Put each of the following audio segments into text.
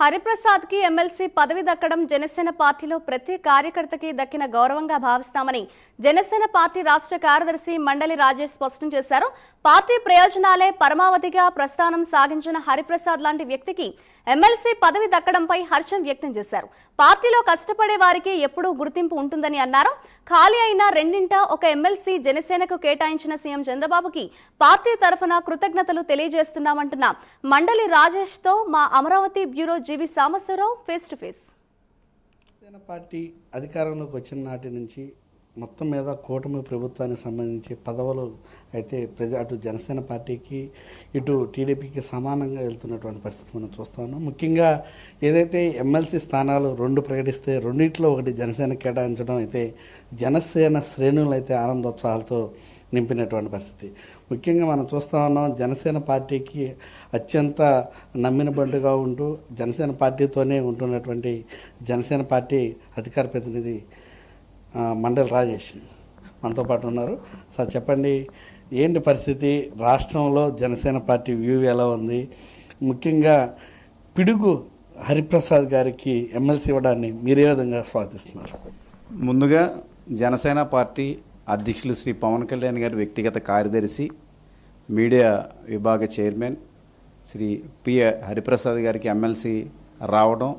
హరిప్రసాద్కి MLC పదవి దక్కడం జనసేన పార్టీలో ప్రతి కార్యకర్తకి దక్కిన గౌరవంగా భావిస్తామని జనసేన పార్టీ రాష్ట్ర కార్యదర్శి మండలి రాజేష్ స్పష్టం చేశారు. పార్టీ ప్రయోజనాలే పరమావధిగా ప్రస్థానం సాగించిన హరిప్రసాద్ లాంటి వ్యక్తికి ఎమ్మెల్సీ పదవి దక్కడంపై హర్షం వ్యక్తం చేశారు. పార్టీలో కష్టపడే వారికి ఎప్పుడూ గుర్తింపు ఉంటుందని అన్నారు. ఖాళీ అయిన రెండింట ఒక ఎమ్మెల్సీ జనసేనకు కేటాయించిన సీఎం చంద్రబాబుకి పార్టీ తరఫున కృతజ్ఞతలు తెలియజేస్తున్నామంటున్న మండలి రాజేష్తో మా Amaravati bureau G V Samaswarao face to face. Party అధికారంలోకి వచ్చిన నాటి నుంచి మొత్తం మీద కూటమి ప్రభుత్వానికి సంబంధించి పదవులు అయితే ప్రజ అటు జనసేన పార్టీకి ఇటు టీడీపీకి సమానంగా వెళ్తున్నటువంటి పరిస్థితి మనం చూస్తా ఉన్నాం. ముఖ్యంగా ఏదైతే ఎమ్మెల్సీ స్థానాలు రెండు ప్రకటిస్తే రెండింటిలో ఒకటి జనసేన కేటాయించడం అయితే జనసేన శ్రేణులు అయితే ఆనందోత్సాహాలతో నింపినటువంటి పరిస్థితి. ముఖ్యంగా మనం చూస్తా ఉన్నాం జనసేన పార్టీకి అత్యంత నమ్మిన బండుగా ఉంటూ జనసేన పార్టీతోనే ఉంటున్నటువంటి జనసేన పార్టీ అధికార ప్రతినిధి మండలి రాజేష్ మనతో పాటు ఉన్నారు. సార్ చెప్పండి ఏంటి పరిస్థితి? రాష్ట్రంలో జనసేన పార్టీ వ్యూ ఎలా ఉంది? ముఖ్యంగా పిడుగు హరిప్రసాద్ గారికి ఎమ్మెల్సీ ఇవ్వడాన్ని మీరే విధంగా స్వాగతిస్తున్నారు? ముందుగా జనసేన పార్టీ అధ్యక్షులు శ్రీ పవన్ కళ్యాణ్ గారి వ్యక్తిగత కార్యదర్శి మీడియా విభాగ చైర్మన్ శ్రీ పి హరిప్రసాద్ గారికి ఎమ్మెల్సీ రావడం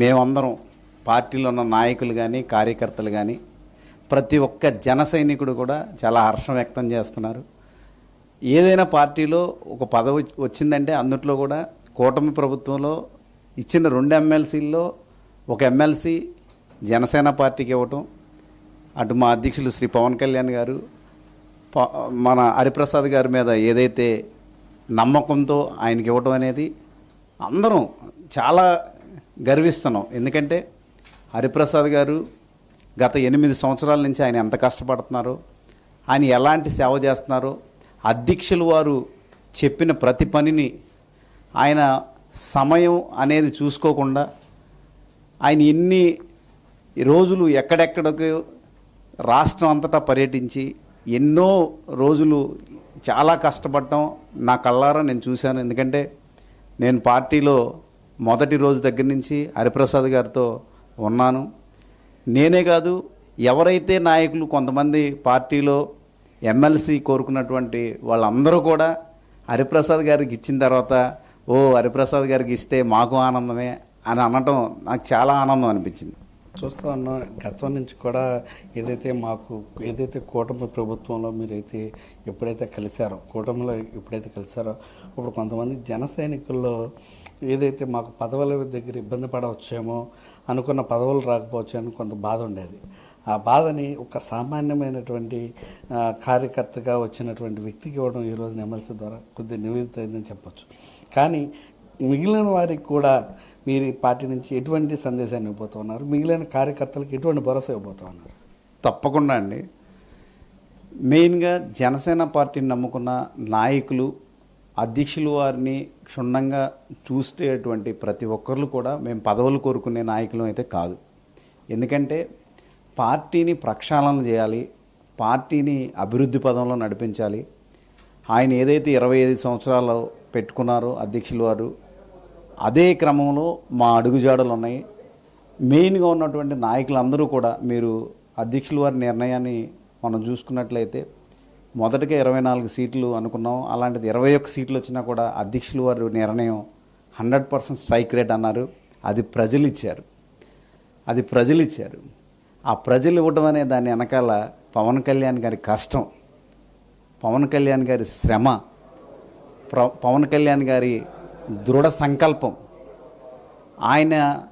మేమందరం పార్టీలో ఉన్న నాయకులు కానీ కార్యకర్తలు కానీ ప్రతి ఒక్క జన సైనికుడు కూడా చాలా హర్షం వ్యక్తం చేస్తున్నారు. ఏదైనా పార్టీలో ఒక పదవి వచ్చిందంటే అందుట్లో కూడా కూటమి ప్రభుత్వంలో ఇచ్చిన రెండు ఎమ్మెల్సీల్లో ఒక ఎమ్మెల్సీ జనసేన పార్టీకి ఇవ్వటం అటు మా అధ్యక్షులు శ్రీ పవన్ కళ్యాణ్ గారు ప- మన హరిప్రసాద్ గారి మీద ఏదైతే నమ్మకంతో ఆయనకి ఇవ్వటం అనేది అందరం చాలా గర్విస్తున్నాం. ఎందుకంటే హరిప్రసాద్ గారు గత ఎనిమిది సంవత్సరాల నుంచి ఆయన ఎంత కష్టపడుతున్నారో? ఆయన ఎలాంటి సేవ చేస్తున్నారో? అధ్యక్షులు వారు చెప్పిన ప్రతి పనిని ఆయన సమయం అనేది చూసుకోకుండా ఆయన ఎన్ని రోజులు ఎక్కడెక్కడికి రాష్ట్రం అంతటా పర్యటించి ఎన్నో రోజులు చాలా కష్టపడటం నా కళ్ళారా నేను చూశాను. ఎందుకంటే నేను పార్టీలో మొదటి రోజు దగ్గర నుంచి హరిప్రసాద్ గారితో ఉన్నాను. నేనే కాదు ఎవరైతే నాయకులు కొంతమంది పార్టీలో ఎమ్మెల్సీ కోరుకున్నటువంటి వాళ్ళందరూ కూడా హరిప్రసాద్ గారికి ఇచ్చిన తర్వాత ఓ హరిప్రసాద్ గారికి ఇస్తే మాకు ఆనందమే అని అనటం నాకు చాలా ఆనందం అనిపించింది. చూస్తా ఉన్నాం గతం నుంచి కూడా ఏదైతే మాకు ఏదైతే కూటమి ప్రభుత్వంలో మీరైతే ఎప్పుడైతే కలిశారో కూటమిలో ఎప్పుడైతే కలిశారో ఇప్పుడు కొంతమంది జన సైనికుల్లో ఏదైతే మాకు పదవుల దగ్గర ఇబ్బంది పడవచ్చేమో అనుకున్న పదవులు రాకపోవచ్చు అని కొంత బాధ ఉండేది. ఆ బాధని ఒక సామాన్యమైనటువంటి కార్యకర్తగా వచ్చినటువంటి వ్యక్తికి ఇవ్వడం ఈ ఎమ్మెల్సీ ద్వారా కొద్దిగా నివేదిత అయిందని చెప్పొచ్చు. కానీ మిగిలిన వారికి కూడా మీరు ఈ పార్టీ నుంచి ఎటువంటి సందేశాన్ని ఇవ్వబోతున్నారు మిగిలిన కార్యకర్తలకు ఎటువంటి భరోసా ఇవ్వబోతున్నారు తప్పకుండా అండి. మెయిన్గా జనసేన పార్టీని నమ్ముకున్న నాయకులు అధ్యక్షులు వారిని క్షుణ్ణంగా చూసేటువంటి ప్రతి ఒక్కరు కూడా మేము పదవులు కోరుకునే నాయకులు అయితే కాదు. ఎందుకంటే పార్టీని ప్రక్షాళన చేయాలి పార్టీని అభివృద్ధి పదంలో నడిపించాలి. ఆయన ఏదైతే ఇరవై ఐదు సంవత్సరాలు పెట్టుకున్నారో అధ్యక్షులు వారు అదే క్రమంలో మా అడుగుజాడలు ఉన్నాయి. మెయిన్గా ఉన్నటువంటి నాయకులందరూ కూడా మీరు అధ్యక్షుల వారి నిర్ణయాన్ని మనం చూసుకున్నట్లయితే మొదటగా ఇరవై నాలుగు సీట్లు అనుకున్నాం. అలాంటిది ఇరవై ఒక్క సీట్లు వచ్చినా కూడా అధ్యక్షుల వారి నిర్ణయం హండ్రెడ్ పర్సెంట్ స్ట్రైక్ రేట్ అన్నారు. అది ప్రజలు ఇచ్చారు. అది ప్రజలు ఇచ్చారు. ఆ ప్రజలు ఇవ్వడం అనే దాని వెనకాల పవన్ కళ్యాణ్ గారి కష్టం పవన్ కళ్యాణ్ గారి శ్రమ ప్ర- పవన్ కళ్యాణ్ గారి దృఢ సంకల్పం. ఆయన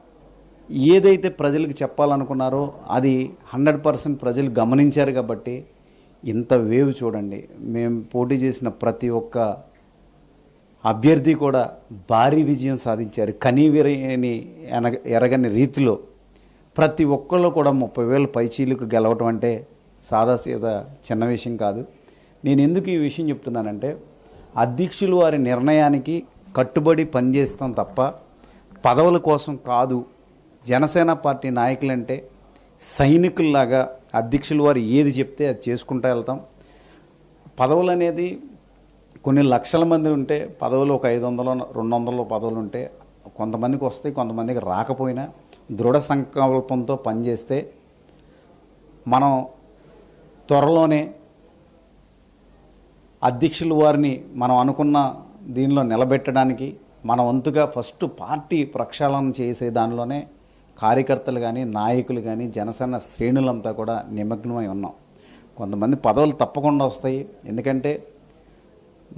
ఏదైతే ప్రజలకు చెప్పాలనుకున్నారో అది హండ్రెడ్ పర్సెంట్ ప్రజలు గమనించారు కాబట్టి ఇంత వేవ్ చూడండి. మేము పోటీ చేసిన ప్రతి ఒక్క అభ్యర్థి కూడా భారీ విజయం సాధించారు. కనీవిరని ఎరగని రీతిలో ప్రతి ఒక్కళ్ళు కూడా ముప్పై వేల పైచీలకు గెలవటం అంటే సాదాసీదా చిన్న విషయం కాదు. నేను ఎందుకు ఈ విషయం చెప్తున్నానంటే అధ్యక్షులు వారి నిర్ణయానికి కట్టుబడి పనిచేస్తాం తప్ప పదవుల కోసం కాదు. జనసేన పార్టీ నాయకులంటే సైనికుల్లాగా అధ్యక్షులు వారు ఏది చెప్తే అది చేసుకుంటూ వెళ్తాం. పదవులు అనేది కొన్ని లక్షల మంది ఉంటే పదవులు ఒక ఐదు వందలు రెండు వందలు పదవులు ఉంటే కొంతమందికి వస్తాయి కొంతమందికి రాకపోయినా దృఢ సంకల్పంతో పనిచేస్తే మనం త్వరలోనే అధ్యక్షుల వారిని మనం అనుకున్న దీనిలో నిలబెట్టడానికి మన వంతుగా ఫస్ట్ పార్టీ ప్రక్షాళన చేసే దానిలోనే కార్యకర్తలు కానీ నాయకులు కానీ జనసేన శ్రేణులంతా కూడా నిమగ్నమై ఉన్నాం. కొంతమంది పదవులు తప్పకుండా వస్తాయి. ఎందుకంటే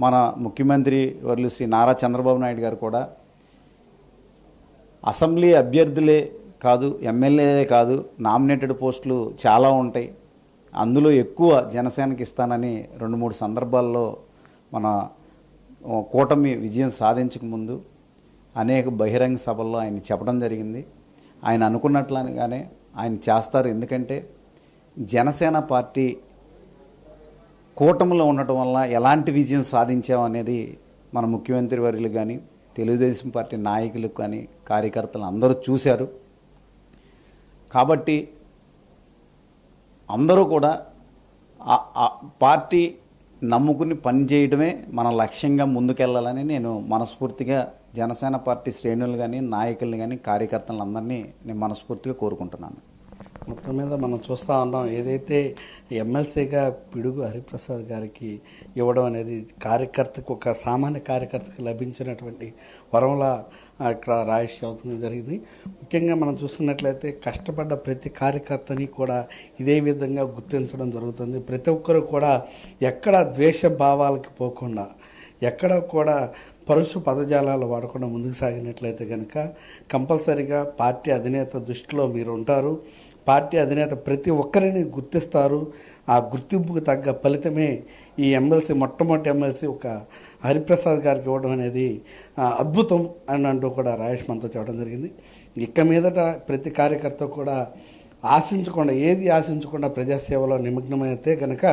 మన ముఖ్యమంత్రి వర్లు శ్రీ నారా చంద్రబాబు నాయుడు గారు కూడా అసెంబ్లీ అభ్యర్థులే కాదు ఎమ్మెల్యేలే కాదు నామినేటెడ్ పోస్టులు చాలా ఉంటాయి. అందులో ఎక్కువ జనసేనకి ఇస్తానని రెండు మూడు సందర్భాల్లో మన కూటమి విజయం సాధించక ముందు అనేక బహిరంగ సభల్లో ఆయన చెప్పడం జరిగింది. ఆయన అనుకున్నట్లుగానే ఆయన చేస్తారు. ఎందుకంటే జనసేన పార్టీ కూటమిలో ఉండటం వల్ల ఎలాంటి విజయం సాధించామనేది మన ముఖ్యమంత్రి వర్యులు కానీ తెలుగుదేశం పార్టీ నాయకులు కానీ కార్యకర్తలు అందరూ చూశారు. కాబట్టి అందరూ కూడా ఆ పార్టీ నమ్ముకుని పనిచేయడమే మన లక్ష్యంగా ముందుకెళ్ళాలని నేను మనస్ఫూర్తిగా జనసేన పార్టీ శ్రేణులు కానీ నాయకుల్ని కానీ కార్యకర్తలందరినీ నేను మనస్ఫూర్తిగా కోరుకుంటున్నాను. మొత్తం మీద మనం చూస్తూ ఉన్నాం. ఏదైతే ఎమ్మెల్సీగా పిడుగు హరిప్రసాద్ గారికి ఇవ్వడం అనేది కార్యకర్తకు ఒక సామాన్య కార్యకర్తకు లభించినటువంటి వరంలా ఇక్కడ రాయస్ అవుతుంది జరిగింది. ముఖ్యంగా మనం చూస్తున్నట్లయితే కష్టపడ్డ ప్రతి కార్యకర్తని కూడా ఇదే విధంగా గుర్తించడం జరుగుతుంది. ప్రతి ఒక్కరు కూడా ఎక్కడ ద్వేష భావాలకి పోకుండా ఎక్కడ కూడా పరుషు పదజాలాలు వాడకుండా ముందుకు సాగినట్లయితే కనుక కంపల్సరిగా పార్టీ అధినేత దృష్టిలో మీరు ఉంటారు. పార్టీ అధినేత ప్రతి ఒక్కరిని గుర్తిస్తారు. ఆ గుర్తింపుకు తగ్గ ఫలితమే ఈ ఎమ్మెల్సీ మొట్టమొదటి ఎమ్మెల్సీ ఒక హరిప్రసాద్ గారికి ఇవ్వడం అనేది అద్భుతం అని అంటూ కూడా రాయేష్ మనతో చెప్పడం జరిగింది. ఇక మీదట ప్రతి కార్యకర్త కూడా ఆశించకుండా ఏది ఆశించకుండా ప్రజాసేవలో నిమగ్నమైతే కనుక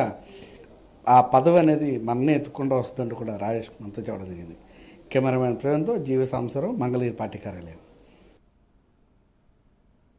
ఆ పదవి అనేది మననే ఎత్తుకుండా వస్తుందంటూ కూడా రాజేష్ మనతో చెప్పడం జరిగింది. Cameraman ప్రవీణ్తో G V Samsarao Mangalagiri party కార్యాలయం.